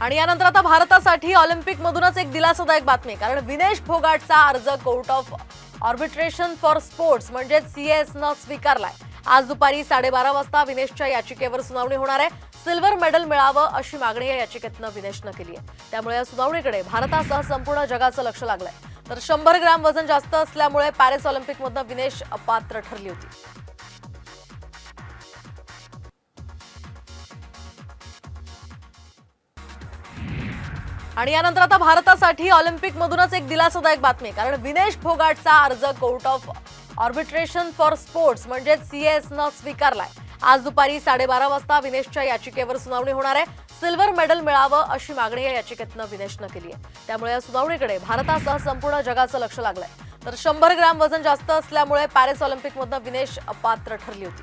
आणि यानंतर आता भारतासाठी ऑलिम्पिक मधूनच एक दिलासादायक बातमी. कारण विनेश फोगाटचा अर्ज court of arbitration for sports म्हणजे सीएस न स्वीकारलाय. आज दुपारी साडेबारा वाजता विनेशच्या याचिकेवर सुनावणी होणार आहे. सिल्वर मेडल मिळावं अशी मागणी या याचिकेतनं विनेशनं केली आहे. त्यामुळे या सुनावणीकडे भारतासह संपूर्ण जगाचं लक्ष लागलंय. तर शंभर ग्रॅम वजन जास्त असल्यामुळे पॅरिस ऑलिम्पिकमधनं विनेश अपात्र ठरली होती. आणि यानंतर आता भारतासाठी ऑलिम्पिक मधूनच एक दिलासादायक बातमी कारण विनेश फोगाटचा अर्ज court of arbitration for sports म्हणजे सीएस न स्वीकारलाय. आज दुपारी साडेबारा वाजता विनेशच्या याचिकेवर सुनावणी होणार आहे. सिल्वर मेडल मिळावं अशी मागणी या याचिकेतनं विनेशनं केली आहे त्यामुळे या सुनावणीकडे भारतासह संपूर्ण जगाचं लक्ष लागलंय. तर शंभर ग्रॅम वजन जास्त असल्यामुळे पॅरिस ऑलिम्पिकमधनं विनेश अपात्र ठरली होती.